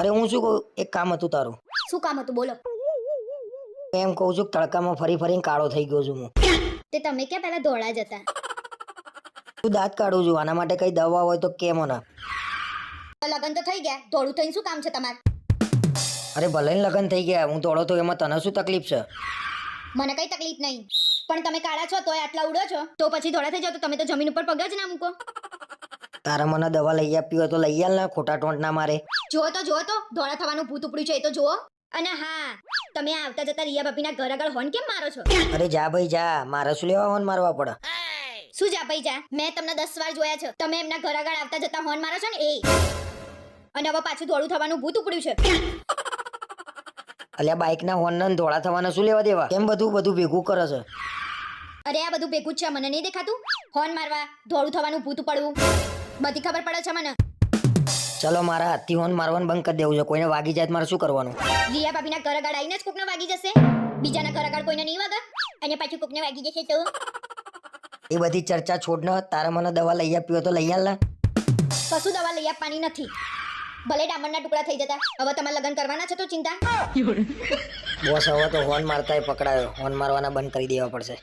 અરે હું શું કહું? એક કામ હતું તારું. શું કામ હતું? બોલો. એમ કહું છું કે તડકામાં ફરી ફરીને કાળો થઈ ગયો છું હું. તે તમે ક્યાં પહેલા ધોળા જ હતા? તું દાંત કાઢું છું. આના માટે કઈ દવા હોય તો કેમ ના લગન તો થઈ ગયા. ધોળું થઈને શું કામ છે તમારે? અરે ભલે ને લગન થઈ ગયા. હું ધોળો તો એમાં તને શું તકલીફ છે? મને કઈ તકલીફ નહીં. પણ તમે કાળા છો તોય આટલા ઉડો છો. તો પછી ધોળા થઈ જાવ તો તમે તો જમીન ઉપર પગ જ ના મૂકો. તારા મને દવા લઈ આપી હોય તો લઈ આલ ને ખોટા ટોંટ ના મારે. જુઓ તો જુઓ તો ધોળા થવાનું ભૂત ઉપડ્યું છે એ તો જુઓ. અને હા તમે આવતા જતા રિયા બાપીના ઘર આગળ હોન કેમ મારો છો? અરે જા ભાઈ જા. મારે શું લેવા હોન મારવા પડે? શું જા ભાઈ જા. મેં તમને દસ વાર જોયા છે. તમે એમના ઘર આગળ આવતા જતા હોન મારો છો ને એ. અને હવે પાછું ધોળું થવાનું ભૂત ઉપડ્યું છે. અલ્યા બાઇક ના હોર્ન ને ધોળા થવાના શું લેવા દેવા? કેમ બધું બધું ભેગું કરે છે? અરે આ બધું ભેગું જ છે મને નહીં દેખાતું? હોર્ન મારવા ધોળું થવાનું ભૂત પડવું બધી ખબર પડે છે મને. ચલો મારા હાથથી હોન મારવાનું બંધ કરી દેવું છે. કોઈને વાગી જાય તો મારે શું કરવાનું? રિયા ભાભીના ઘર આગળ આવીને જ કોકને વાગી જશે. બીજાના ઘર આગળ કોઈને નહીં વાગે અને પાછું કોકને વાગી જશે તો? એ બધી ચર્ચા છોડ ન તારા મને દવા લઈ આપી હોય તો લઈ આલ ને. કશું દવા લઈ આપવાની નથી. ભલે ડામરના ટુકડા થઈ જતા. હવે તમારે લગ્ન કરવાના છે તો ચિંતા? બોસ હવે તો હોર્ન મારતા પકડાયો. હોર્ન મારવાના બંધ કરી દેવા પડશે.